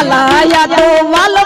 বালা এত ভালো